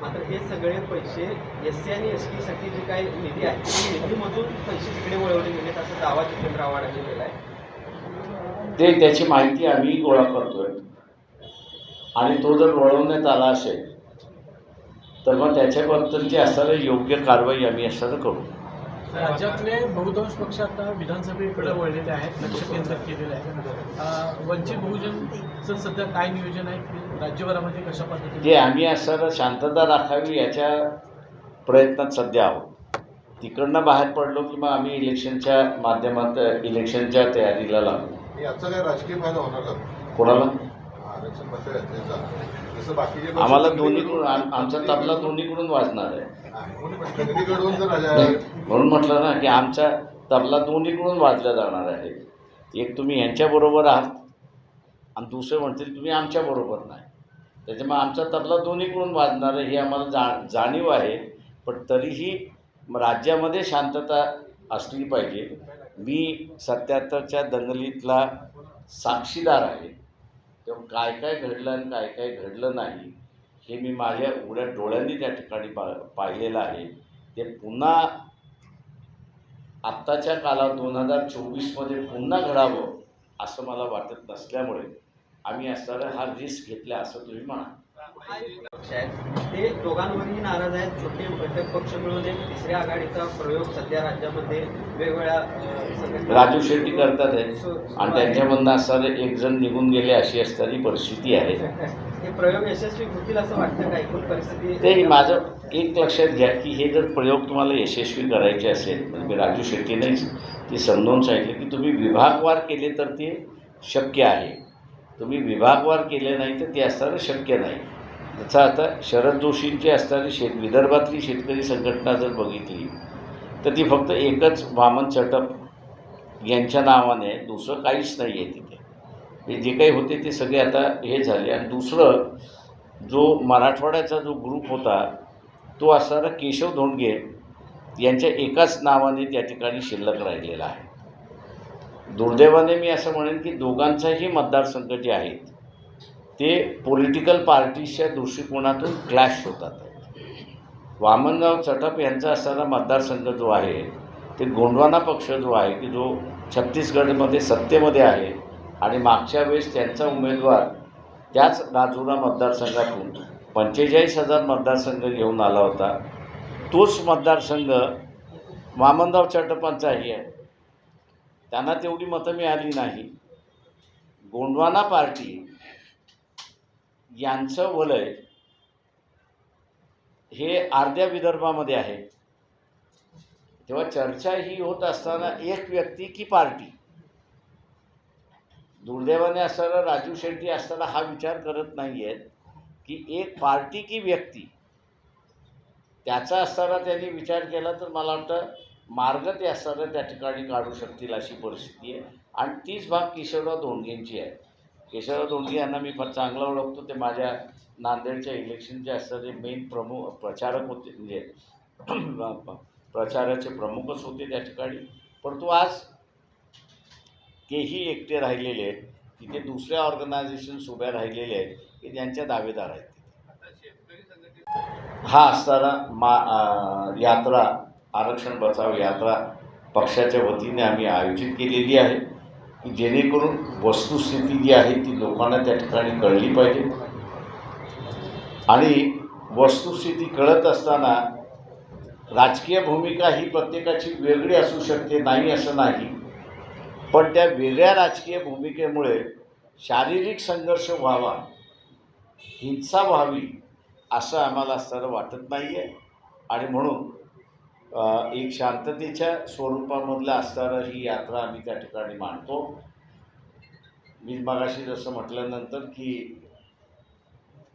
मात्र हे सगळे पैसे एस सी आणि एस टीसाठी जे काही निधी आहे त्या निधीमधून पैसे तिकडे वळवले गेलेत असा दावा जितेंद्र आव्हाड यांनी केला आहे ते त्याची माहिती आम्ही गोळा करतोय. आणि तो जर वळवण्यात आला असेल तर मग त्याच्याबद्दलची असणारी योग्य कारवाई आम्ही असणारं करू. राज्यातले बहुतांश पक्ष आता विधानसभेकडे वळलेले आहेत लक्ष केंद्रित केलेलं आहे. वंचित बहुजनचं सध्या काय नियोजन आहे? की राज्यभरामध्ये कशा पद्धतीने ते आम्ही असणारं शांतता राखावी याच्या प्रयत्नात सध्या आहोत. तिकडनं बाहेर पडलो की मग आम्ही इलेक्शनच्या माध्यमात इलेक्शनच्या तयारीला लागू याचा काय राजकीय फायदा होणार का? कोणाला? आम्हाला दोन्हीकडून आम- आमचा तबला दोन्हीकडून वाजणार आहे. म्हणून म्हटलं ना की आमचा तबला दोन्हीकडून वाजला जाणार आहे. एक तुम्ही यांच्याबरोबर आहात आणि दुसरे म्हणतील तुम्ही आमच्याबरोबर नाही. त्याच्यामुळे आमचा तबला दोन्हीकडून वाजणार आहे ही आम्हाला जा जाणीव आहे. पण तरीही राज्यामध्ये शांतता असली पाहिजे. मी सत्याहत्तरच्या दंगलीतला साक्षीदार आहे. तेव्हा काय काय घडलं आणि काय काय घडलं नाही हे मी माझ्या उघड्या डोळ्यांनी त्या ठिकाणी पा पाहिलेलं आहे. ते पुन्हा आत्ताच्या काळात दोन हजार चोवीसमध्ये पुन्हा घडावं असं मला वाटत नसल्यामुळे आम्ही असणारा हा रिस्क घेतला असं तुम्ही म्हणा ते दोघांवरही नाराज आहेत. छोटे घटक पक्ष मिळून एक तिसऱ्या आघाडीचा प्रयोग सध्या राज्यामध्ये वेगवेगळ्या राजू शेट्टी करतात आणि त्यांच्यामधनं असणारे एक जण निघून गेले अशी असणारी परिस्थिती आहे. हे प्रयोग यशस्वी होतील असं वाटतं का? एकूण परिस्थिती ते माझं एक लक्षात घ्या की हे जर प्रयोग तुम्हाला यशस्वी करायचे असेल म्हणजे मी राजू शेट्टीनेच ते समजावून सांगितलं की तुम्ही विभागवार केले तर ते शक्य आहे. तुम्ही विभागवार केले नाही तर ते असणारं शक्य नाही. जसं आता शरद जोशींची असणारी शेत विदर्भातली शेतकरी संघटना जर बघितली तर ती फक्त एकच वामन चटप यांच्या नावाने दुसरं काहीच नाही आहे तिथे. हे जे काही होते ते सगळे आता हे झाले. आणि दुसरं जो मराठवाड्याचा जो ग्रुप होता तो असणारा केशव धोंडगे यांच्या एकाच नावाने त्या ठिकाणी शिल्लक राहिलेला आहे. दुर्दैवाने मी असं म्हणेन की दोघांचाही मतदारसंघ जे आहेत. ते पॉलिटिकल पार्टीच्या दृष्टिकोनातून क्लॅश होतात. वामनराव चटप यांचा असणारा मतदारसंघ जो आहे ते गोंडवाना पक्ष जो आहे की जो छत्तीसगडमध्ये सत्तेमध्ये आहे आणि मागच्या वेळेस त्यांचा उमेदवार त्याच राजुरा मतदारसंघातून पंचेचाळीस हजार मतदारसंघ घेऊन आला होता. तोच मतदारसंघ वामनराव चटपांचाही आहे. त्यांना तेवढी मतं मिळाली नाही. गोंडवाना पार्टी यांचं वलय हे अर्ध्या विदर्भामध्ये आहे. तेव्हा चर्चा ही होत असताना एक व्यक्ती की पार्टी. दुर्दैवाने असताना राजू शेट्टी असताना हा विचार करत नाही आहेत की एक पार्टी की व्यक्ती. त्याचा असताना त्यांनी विचार केला तर मला वाटतं मार्ग ते असताना त्या ठिकाणी काढू शकतील अशी परिस्थिती आहे. आणि तीच भाग किशोरराव धोंडगेंची आहे. केशवराव धोंडगे यांना मी फार चांगला ओळखतो. ते माझ्या नांदेडच्या इलेक्शनचे असणारे मेन प्रमुख प्रचारक होते. म्हणजे प्रचाराचे प्रमुखच होते त्या ठिकाणी. परंतु आज तेही एकटे राहिलेले आहेत. तिथे दुसऱ्या ऑर्गनायझेशन्स उभ्या राहिलेले आहेत. की ज्यांच्या दावेदार आहेत. हा असणारा मा यात्रा आरक्षण बचाव यात्रा पक्षाच्या वतीने आम्ही आयोजित केलेली आहे की जेणेकरून वस्तुस्थिती जी आहे ती लोकांना त्या ठिकाणी कळली पाहिजे. आणि वस्तुस्थिती कळत असताना राजकीय भूमिका ही प्रत्येकाची वेगळी असू शकते नाही असं नाही. पण त्या वेगळ्या राजकीय भूमिकेमुळे शारीरिक संघर्ष व्हावा हिंसा व्हावी असं आम्हाला असताना वाटत नाही आहे आणि म्हणून एक शांततेच्या स्वरूपामधलं असणारं ही यात्रा आम्ही त्या ठिकाणी मांडतो. मी मगाशी जसं म्हटल्यानंतर की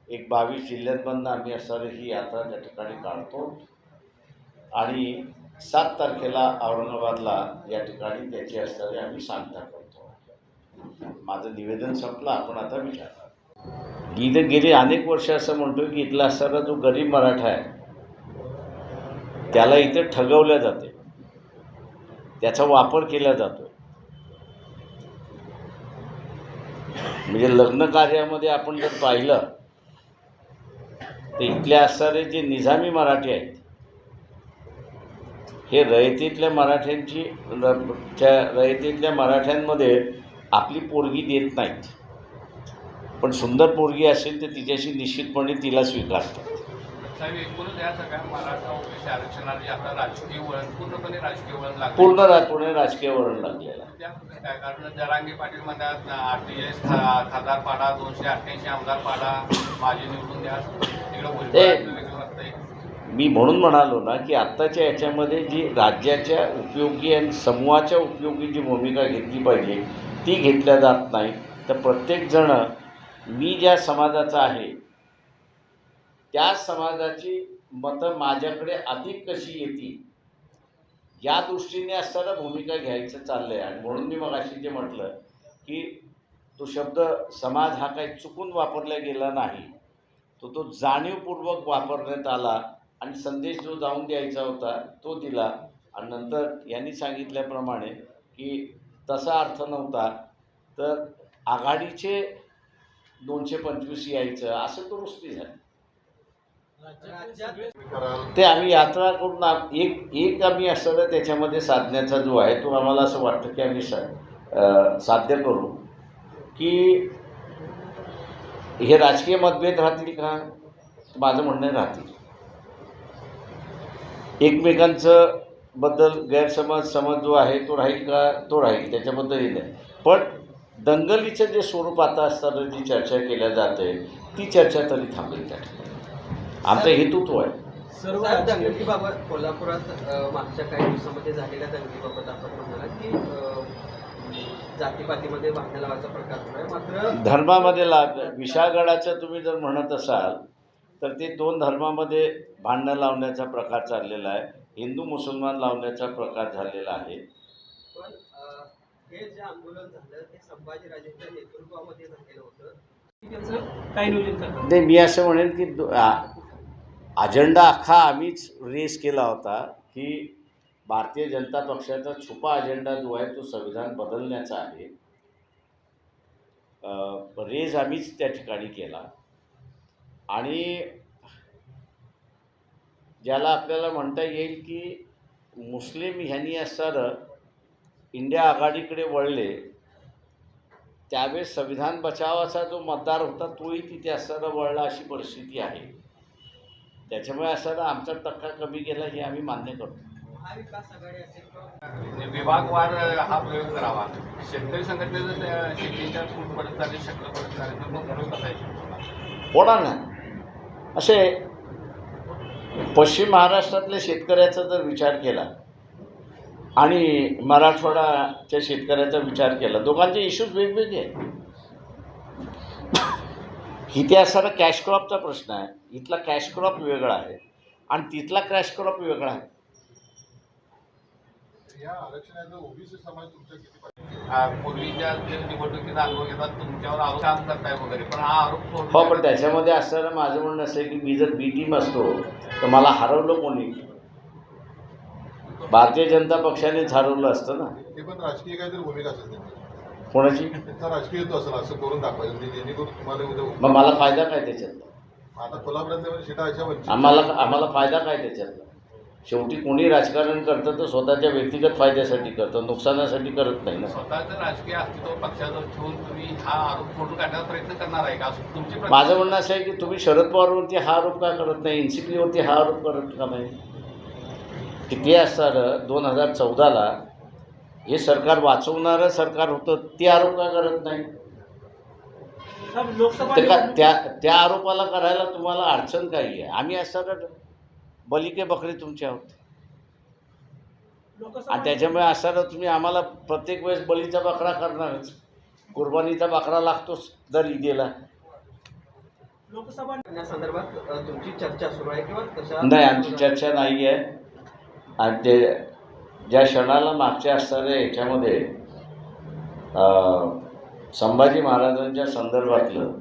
एक बावीस जिल्ह्यांमधनं आम्ही असणारी ही यात्रा त्या ठिकाणी काढतो. आणि सात तारखेला औरंगाबादला या ठिकाणी त्याची असणारी आम्ही सांगता करतो. माझं निवेदन संपलं आपण आता विचार. इथं गेली अनेक वर्ष असं म्हणतो की इथला असणारा जो गरीब मराठा आहे त्याला इथे ठगवल्या जाते. त्याचा वापर केला जातो. म्हणजे लग्न कार्यामध्ये आपण जर पाहिलं तर इथले असणारे जे निजामी मराठी आहेत हे रयतेतल्या मराठ्यांची त्या रयतीतल्या मराठ्यांमध्ये आपली पोरगी देत नाहीत. पण सुंदर पोरगी असेल तर तिच्याशी निश्चितपणे तिला स्वीकारतात. साहेब एकूणच या सगळ्या मराठा ओबीसी आरक्षणाचे आता राजकीय वळण पूर्णपणे राजकीय वळण लागले पूर्ण पुणे राजकीय वळण लागलेलं आहे. त्यामध्ये काय? कारण जरांगी पाटील म्हणतात एस खासदार पाडा दोनशे अठ्ठ्याऐंशी आमदार पाडा माझे निवडून द्या. तिकडं भुजबळांचं वेगळं वाटतंय. मी म्हणून म्हणालो ना की आत्ताच्या याच्यामध्ये जी राज्याच्या उपयोगी आणि समूहाच्या उपयोगी जी भूमिका घेतली पाहिजे ती घेतल्या जात नाही तर प्रत्येकजण मी ज्या समाजाचा आहे त्या समाजाची मतं माझ्याकडे अधिक कशी येतील? या दृष्टीने असताना भूमिका घ्यायचं चाललं आहे आणि म्हणून मी मग अशी जे म्हटलं की तो शब्द समाज हा काही चुकून वापरला गेला नाही. तो तो जाणीवपूर्वक वापरण्यात आला आणि संदेश जो जाऊन द्यायचा होता तो दिला. आणि नंतर यांनी सांगितल्याप्रमाणे की तसा अर्थ नव्हता. तर आघाडीचे दोनशे पंचवीस यायचं असं दुरुस्ती झाली. ते आम्ही यात्रा करून एक एक आम्ही असं त्याच्यामध्ये साधण्याचा जो आहे तो आम्हाला असं वाटतं की आम्ही सा साध्य करू. की हे राजकीय मतभेद राहतील का? माझं म्हणणं राहतील. एकमेकांचं बद्दल गैरसमज समज जो आहे तो राहील का? तो राहील त्याच्याबद्दल हे नाही. पण दंगलीचं जे स्वरूप आता असताना जी चर्चा केल्या जाते ती चर्चा तरी थांबेल त्या ठिकाणी. आमचा हेतू तो आहे सर्व दंगलीबाबत कोल्हापुरात मागच्या काही दिवसामध्ये झालेल्या दंगलीबाबत आपण म्हणाला की जातीपातीमध्ये भांडण लावायचा प्रकार होणार मात्र धर्मामध्ये ला विशाळगडाचं तुम्ही जर म्हणत असाल तर ते दोन धर्मामध्ये भांडणं लावण्याचा प्रकार चाललेला आहे. हिंदू मुसलमान लावण्याचा प्रकार झालेला आहे. पण हे जे आंदोलन झालं ते संभाजीराजेंच्या नेतृत्वामध्ये झालेलं होतं. त्याचं काय नियोजन नाही मी असं म्हणेन की अजेंडा अख्खा आम्हीच रेस केला होता की भारतीय जनता पक्षाचा छुपा अजेंडा जो आहे तो संविधान बदलण्याचा आहे. रेज आम्हीच त्या ठिकाणी केला. आणि ज्याला आपल्याला म्हणता येईल की मुस्लिम ह्यांनी असणारं इंडिया आघाडीकडे वळले त्यावेळेस संविधान बचावाचा जो मतदार होता तोही तिथे असताना वळला अशी परिस्थिती आहे. त्याच्यामुळे असताना आमचा टक्का कमी गेला हे आम्ही मान्य करतो. विभागवार हा प्रयोग करावा. शेतकरी संघटनेचं शेतीच्या फूट पडत चालले शक्य पडत चालले मग प्रयोग होणार ना. असे पश्चिम महाराष्ट्रातल्या शेतकऱ्याचा जर विचार केला आणि मराठवाडाच्या शेतकऱ्याचा विचार केला दोघांचे इश्यूज वेगवेगळे आहेत. असणारा कॅश क्रॉपचा प्रश्न आहे. इथला कॅश क्रॉप वेगळा आहे. आणि तिथला कॅश क्रॉप वेगळा आहे. पूर्वीच्या निवडणुकीचा अनुभव घेतात तुमच्यावर आरोप काम करताय वगैरे पण हा आरोप हो पण त्याच्यामध्ये असताना माझं म्हणणं असं आहे की मी जर बी टीम असतो तर मला हरवलं कोणी? भारतीय जनता पक्षानेच हरवलं असतं ना. ते पण राजकीय काहीतरी भूमिका असेल कोणाची? राजकीय हेतू असेल असं करून दाखवायचं. म्हणजे जेणेकरून तुम्हाला उद्या मग मला फायदा काय त्याच्यात? आता कोल्हापुरातल्या सीटा अशा वंचित आम्हाला आम्हाला फायदा काय त्याच्यातला शेवटी कोणी राजकारण करतं तर स्वतःच्या व्यक्तिगत फायद्यासाठी करतं नुकसानासाठी करत नाही ना. स्वतःचं राजकीय अस्तित्व पक्षाचं ठेवून तुम्ही हा आरोप फोडून काढण्याचा प्रयत्न करणार आहे का? असं तुमची प्रति- माझं म्हणणं असं आहे की तुम्ही शरद पवारवरती हा आरोप का करत नाही? एन सी पीवरती हा आरोप करत का नाही? किती असताना दोन हजार चौदाला हे सरकार वाचवणारं सरकार होतं ते आरोप का करत नाही? लोकसभा ते का त्या त्या आरोपाला करायला तुम्हाला अडचण काही आहे? आम्ही असताना बलिके बकरी तुमचे आहोत. आणि त्याच्यामुळे असताना तुम्ही आम्हाला प्रत्येक वेळेस बळीचा बकरा करणारच. कुर्बानीचा बकरा लागतोच दर ईदेला तुमची चर्चा सुरू आहे किंवा नाही आमची चर्चा नाही आहे. आणि ते ज्या क्षणाला मागच्या असणाऱ्या याच्यामध्ये संभाजी महाराजांच्या संदर्भातलं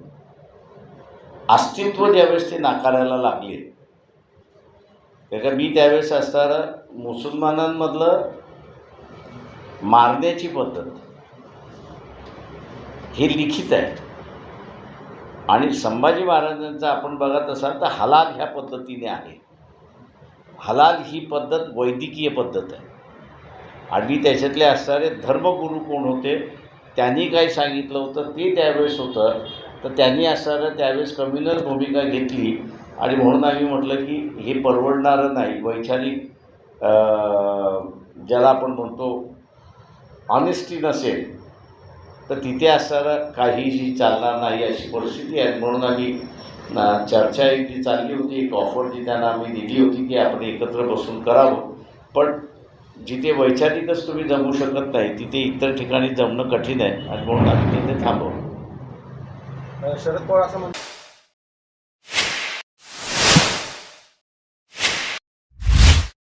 अस्तित्व ज्यावेळेस ते नाकारायला लागले त्याच्या मी त्यावेळेस असताना मुसलमानांमधलं मारण्याची पद्धत हे लिखित आहे. आणि संभाजी महाराजांचा आपण बघत असाल तर हलाल ह्या पद्धतीने आहे. हलाल ही पद्धत वैद्यकीय पद्धत आहे. आणि त्याच्यातले असणारे धर्मगुरू कोण होते त्यांनी काय सांगितलं होतं ते त्यावेळेस होतं. तर त्यांनी असणारं त्यावेळेस कम्युनल भूमिका घेतली आणि म्हणून आम्ही म्हटलं की हे परवडणारं नाही. वैचारिक ज्याला आपण म्हणतो ऑनेस्टी नसेल तर तिथे असणारं काहीही चालणार नाही अशी परिस्थिती आहे. म्हणून आम्ही ना चर्चा एक जी चालली होती एक ऑफर जी त्यांना आम्ही दिली होती की आपण एकत्र बसून करावं. पण जिथे वैचारिकच तुम्ही जमू शकत नाही तिथे इतर ठिकाणी जमणं कठीण आहे आणि म्हणून आम्ही तिथे थांबवलं. शरद पवार असं म्हणतो